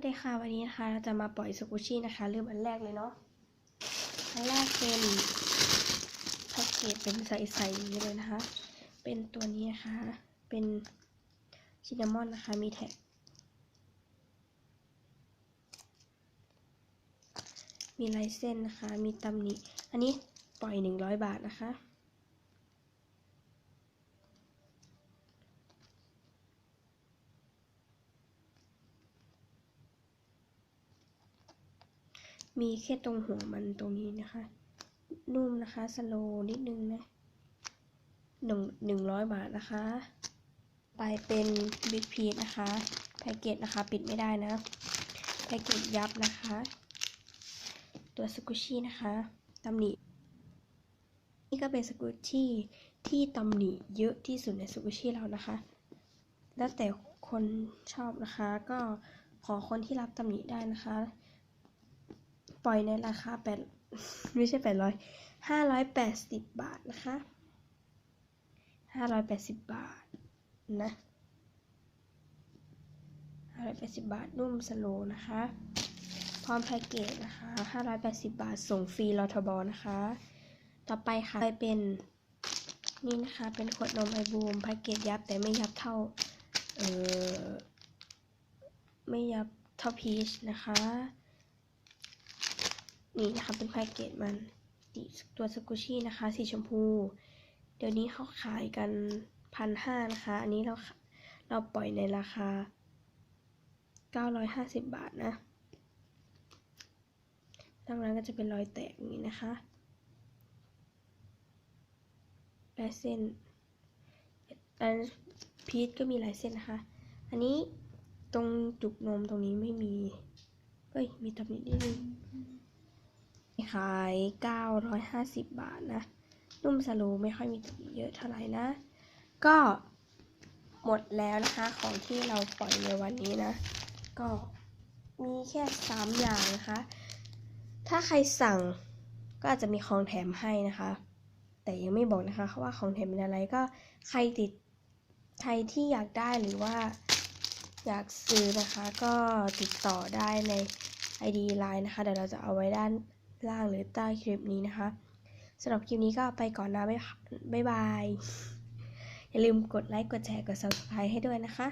วัสดีค่ะวันนี้นะคะเราจะมาปล่อยสกุชี่นะคะ เริ่มอันแรกเลยเนาะอันแรกเป็นแพ็กเกจเป็นใสๆอย่างนี้เลยนะคะ เป็นตัวนี้นะคะ เป็นชินนามอนนะคะมีแท็กมีลายเส้นนะคะ มีตำหนิอันนี้ปล่อย100บาทนะคะ มีแค่ตรงหัวมันตรงนี้นะคะ นุ่มนะคะ สโลว์นิดนึงนะหนึ่งหนึ่งร้อยบาทนะคะ ไปเป็นบิ๊กพีชนะคะ แพ็กเกจนะคะ ปิดไม่ได้นะ แพ็กเกจยับนะคะ ตัวสกุชชี่นะคะตำหนินี่ก็เป็นสกุชชี่ที่ตำหนิเยอะที่สุดในสกุชชี่เรานะคะ แล้วแต่คนชอบนะคะ ก็ขอคนที่รับตำหนิได้นะคะ ปล่อยในราคาแปดไม่ใช่แปดร้อยห้าร้อยแปดสิบบาทนะคะห้าร้อยแปดสิบบาทนะห้าร้อยแปดสิบบาทนุ่มสโลนะคะ พร้อมแพ็กเกจนะคะห้าร้อยแปดสิบบาทส่งฟรีรอทบอนะคะ ต่อไปค่ะไปเป็นนี่นะคะเป็นขวดนมไอบูมแพ็กเกจยับแต่ไม่ยับเท่าเออไม่ยับเท่าพีชนะคะ นี่นะคะเป็นแพ็กเกจมันติตัวสกุชี่นะคะ สีชมพู เดี๋ยวนี้เขาขายกันพันห้านะคะ อันนี้เราเราปล่อยในราคา 950 บาทนะดังนั้นก็จะเป็นรอยแตกอย่างนี้นะคะลายเส้นอันพีชก็มีลายเส้นนะคะ อันนี้ตรงจุกนมตรงนี้ไม่มี เอ้ย มีตำหนินิดนึง ขาย 950 บาทนะ นุ่มสโลว์ไม่ค่อยมีตำหนิเยอะเท่าไหร่นะ ก็หมดแล้วนะคะของที่เราปล่อยในวันนี้นะ ก็มีแค่ 3 อย่างนะคะ ถ้าใครสั่งก็อาจจะมีของแถมให้นะคะ แต่ยังไม่บอกนะคะว่าของแถมเป็นอะไรก็ใครติดใครที่อยากได้หรือว่าอยากซื้อนะคะก็ติดต่อได้ใน ID Line นะคะ เดี๋ยวเราจะเอาไว้ด้าน ล่างหรือใต้คลิปนี้นะคะสำหรับคลิปนี้ก็ไปก่อนนะบ๊ายบาย อย่าลืมกดไลค์ กดแชร์ กด subscribe ให้ด้วยนะคะ